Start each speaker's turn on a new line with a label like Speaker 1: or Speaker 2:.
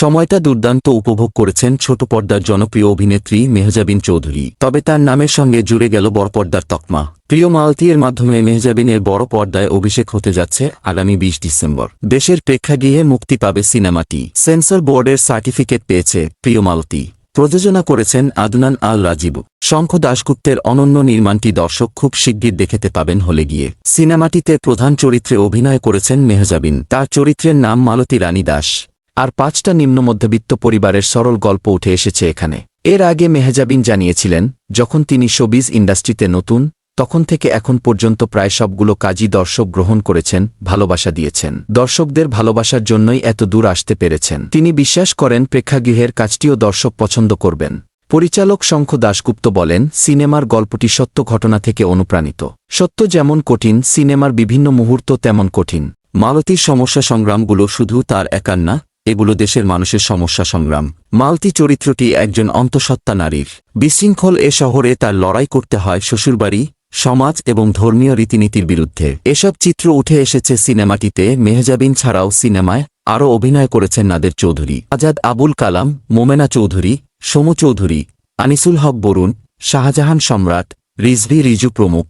Speaker 1: সময়টা দুর্দান্ত উপভোগ করেছেন ছোট পর্দার জনপ্রিয় অভিনেত্রী মেহজাবিন চৌধুরী। তবে তার নামের সঙ্গে জুড়ে গেল বড় পর্দার তকমা। প্রিয় মালতি এর মাধ্যমে মেহজাবিনের বড় পর্দায় অভিষেক হতে যাচ্ছে আগামী বিশ ডিসেম্বর। দেশের প্রেক্ষাগৃহে মুক্তি পাবে সিনেমাটি। সেন্সর বোর্ডের সার্টিফিকেট পেয়েছে প্রিয় মালতি। প্রযোজনা করেছেন আদনান আল রাজীব। শঙ্খ দাশগুপ্তের অনন্য নির্মাণটি দর্শক খুব শিগগির দেখতে পাবেন হলে গিয়ে। সিনেমাটিতে প্রধান চরিত্রে অভিনয় করেছেন মেহজাবিন। তার চরিত্রের নাম মালতী রানী দাস। আর পাঁচটা নিম্ন মধ্যবিত্ত পরিবারের সরল গল্প উঠে এসেছে এখানে। এর আগে মেহজাবিন জানিয়েছিলেন, যখন তিনি শোবিজ ইন্ডাস্ট্রিতে নতুন, তখন থেকে এখন পর্যন্ত প্রায় সবগুলো কাজই দর্শক গ্রহণ করেছেন, ভালোবাসা দিয়েছেন। দর্শকদের ভালোবাসার জন্যই এত দূর আসতে পেরেছেন। তিনি বিশ্বাস করেন প্রেক্ষাগৃহের কাজটিও দর্শক পছন্দ করবেন। পরিচালক শঙ্খ দাশগুপ্ত বলেন, সিনেমার গল্পটি সত্য ঘটনা থেকে অনুপ্রাণিত। সত্য যেমন কঠিন, সিনেমার বিভিন্ন মুহূর্ত তেমন কঠিন। মালতীর সমস্যা সংগ্রামগুলো শুধু তার একার না এগুলো দেশের মানুষের সমস্যা সংগ্রাম। মালতী চরিত্রটি একজন অন্তঃসত্ত্বা নারীর। বিশৃঙ্খল এ শহরে তার লড়াই করতে হয় শ্বশুরবাড়ি, সমাজ এবং ধর্মীয় রীতিনীতির বিরুদ্ধে। এসব চিত্র উঠে এসেছে সিনেমাটিতে, মেহজাবিন ছাড়াও সিনেমায় আরও অভিনয় করেছেন নাদের চৌধুরী। আজাদ আবুল কালাম, মোমেনা চৌধুরী, সমু চৌধুরী, আনিসুল হক বরুণ, শাহজাহান সম্রাট, রিজভি রিজু প্রমুখ।